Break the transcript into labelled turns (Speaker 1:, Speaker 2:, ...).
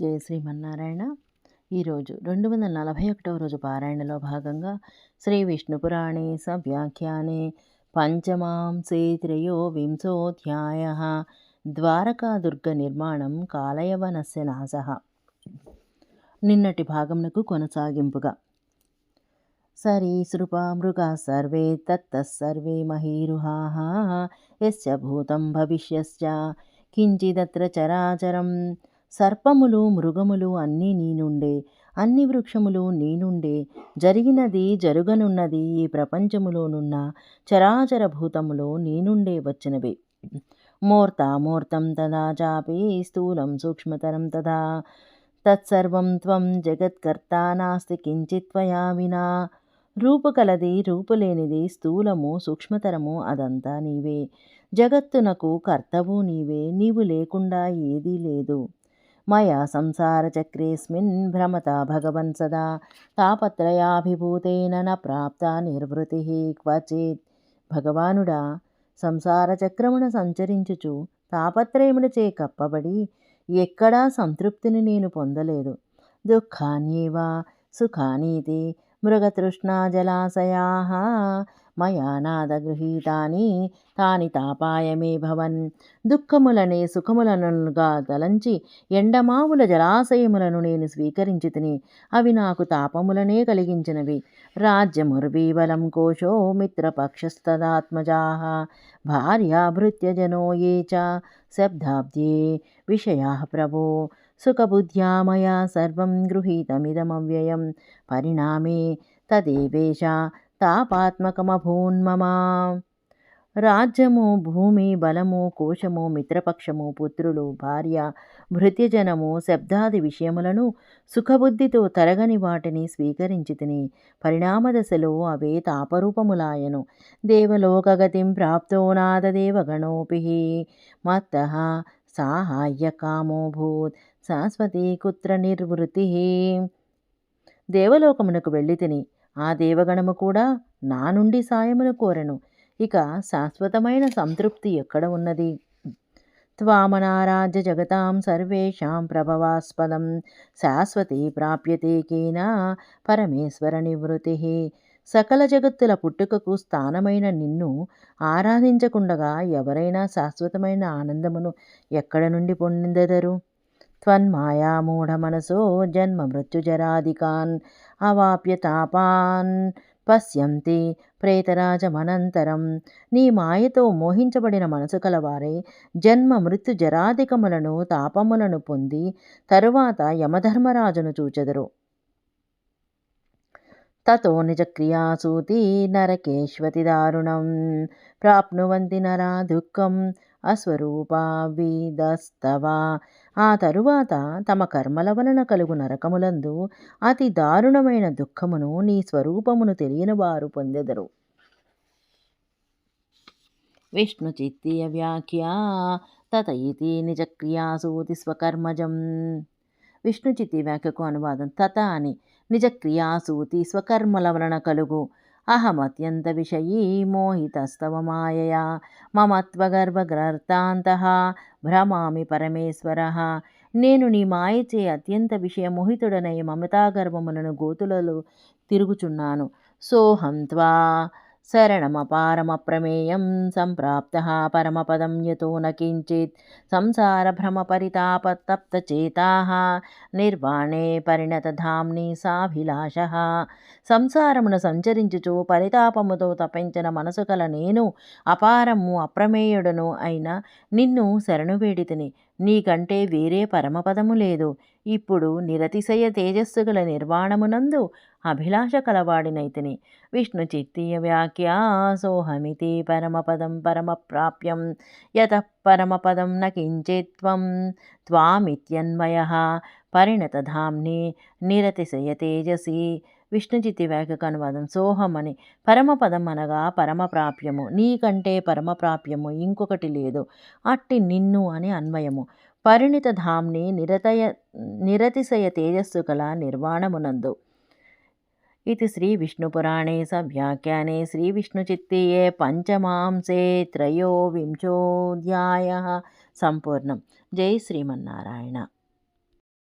Speaker 1: జయ శ్రీమన్నారాయణ. ఈరోజు రెండు వందల నలభై ఒకటవ రోజు పారాయణలో భాగంగా శ్రీ విష్ణు పురాణే సవ్యాఖ్యానే పంచమాంసే త్రయో వింశోధ్యాయ ద్వారకాదుర్గ నిర్మాణం కాలయవనస్య నాశ. నిన్నటి భాగమునకు కొనసాగింపుగా. సరీసృపా మృగా సర్వే తత్తసర్వే మహీరుహాः యస్య భూతం భవిష్యశ్చ కించిదత్ర చరాచరం సర్పములు మృగములు అన్నీ నీ నుండే అన్ని వృక్షములు నీ నుండే జరిగినది జరుగనున్నది ఈ ప్రపంచములోనున్న చరాచర భూతములో నీ నుండే వచ్చినవి మూర్తామూర్తం తదా చాపి స్థూలం సూక్ష్మతరం తదా తత్సర్వం త్వం జగత్కర్త నాస్తి కించిత్ త్వయా వినా రూపు కలది రూపులేనిది స్థూలము సూక్ష్మతరము అదంతా నీవే జగత్తునకు కర్తవు నీవే నీవు లేకుండా ఏదీ లేదు. మయా సంసారచక్రేస్మిన్ భ్రమత భగవన్ సదా. తాపత్రయాభిభూతేన న ప్రాప్త నిర్వృతి క్వచిత్. భగవానుడా సంసార చక్రమున సంచరించుచు తాపత్రయములచే కప్పబడి ఎక్కడా సంతృప్తిని నేను పొందలేదు. దుఃఖాన్యేవా సుఖానీతి మృగతృష్ణా జలాశయా. మయా నాదగృహీతాని తాని తాపాయమే భవన్. దుఃఖములనే సుఖములనుగా తలంచి ఎండమావుల జలాశయములను నేను స్వీకరించి తిని అవి నాకు తాపములనే కలిగించినవి. రాజ్యముర్వీబలం కోశో మిత్రపక్షస్తదాత్మజా భార్యాభృత్యజనో ఏ చ. శబ్దాబ్దే విషయా ప్రభో. సుఖబుద్ధ్యా మయా సర్వం గృహీతమిదమవ్యయం. పరిణామే తదేవేశ తాపాత్మకమభూన్మమా రాజ్యము భూమి బలము కోశము మిత్రపక్షము పుత్రులు భార్య భృత్యజనము శబ్దాది విషయములను సుఖబుద్ధితో తరగని వాటిని స్వీకరించి తిని పరిణామదశలో అవే తాపరూపములాయను. దేవలోకగతిం ప్రాప్తో నాదదేవగణోపి మత్త సాహాయ్యకామోభూత్. శాశ్వతీ కుత్ర నిర్వృతి. దేవలోకమునకు వెళ్ళి తిని ఆ దేవగణము కూడా నా నుండి సాయమును కోరెను. ఇక శాశ్వతమైన సంతృప్తి ఎక్కడ ఉన్నది? త్వామనారాజ్య జగతాం సర్వేషాం ప్రభవాస్పదం శాశ్వతి ప్రాప్యతే కేన పరమేశ్వర నివృతి సకల జగత్తుల పుట్టుకకు స్థానమైన నిన్ను ఆరాధించకుండగా ఎవరైనా శాశ్వతమైన ఆనందమును ఎక్కడ నుండి పొందెదరు త్వన్మాయా మూఢమనసో జన్మ మృత్యుజరాదికాన్ అవాప్య తాపాన్ పశ్యంతి ప్రేతరాజమనంతరం నీ మాయతో మోహించబడిన మనసు కలవారే జన్మ మృత్యు జరాధికములను తాపములను పొంది తరువాత యమధర్మరాజును చూచెదరు. తతో నిజక్రియాసూతి నరకేష్వతి దారుణం ప్రాప్నువంతి నరా దుఃఖం అస్వరూపావిదస్తవ ఆ తరువాత తమ కర్మల వలన కలుగు నరకములందు అతి దారుణమైన దుఃఖమును నీ స్వరూపమును తెలియని వారు పొందెదరు. విష్ణు చిత్తీయ వ్యాఖ్యా తత ఇతి నిజక్రియాసూతి స్వకర్మజం. విష్ణుచితి వ్యాఖ్యకు అనువాదం తత అని. నిజక్రియాసూతి స్వకర్మల వలన కలుగు అహమత్యంత విషయీ మోహితస్తవ మాయయా మమ భ్రమామి పరమేశ్వర నేను నీ మాయచే అత్యంత విషయ మోహితుడనై మమతాగర్భములను గోతులలో తిరుగుచున్నాను। సోహం త్వా। శరణమపారమప్రమేయం సంప్రాప్త పరమపదం యతో న కించిత్ సంసారభ్రమపరితాపతప్తచేతా నిర్వాణే పరిణతధామ్ని సాభిలాష సంసారమును సంచరించుచు పరితాపముతో తపించిన మనసు కల నేను అపారము అప్రమేయుడను అయిన నిన్ను శరణు వేడితిని నీకంటే వేరే పరమపదము లేదు. ఇప్పుడు నిరతిశయ తేజస్సు గల నిర్వాణమునందు అభిలాష కలవాడినైతిని. విష్ణు చిత్తీయ వ్యాఖ్యాసోహమితి పరమపదం పరమప్రాప్యం. యత పరమపదం న కించిత్వం త్వామిత్యన్వయ. పరిణతధామ్ని నిరతిశయ తేజసి విష్ణుజితి వేగక అనువాదం. సోహం అని పరమపదం అనగా పరమప్రాప్యము. నీకంటే పరమప్రాప్యము ఇంకొకటి లేదు. అట్టి నిన్ను అని అన్వయము. పరిణిత ధామ్ని నిరతయ నిరతిశయ తేజస్సు కల నిర్వాణమునందు. ఇది శ్రీ విష్ణుపురాణే స వ్యాఖ్యానే. శ్రీ విష్ణుచిత్తియే పంచమాంసే త్రయోవింశోధ్యాయ. సంపూర్ణం. జై శ్రీమన్నారాయణ.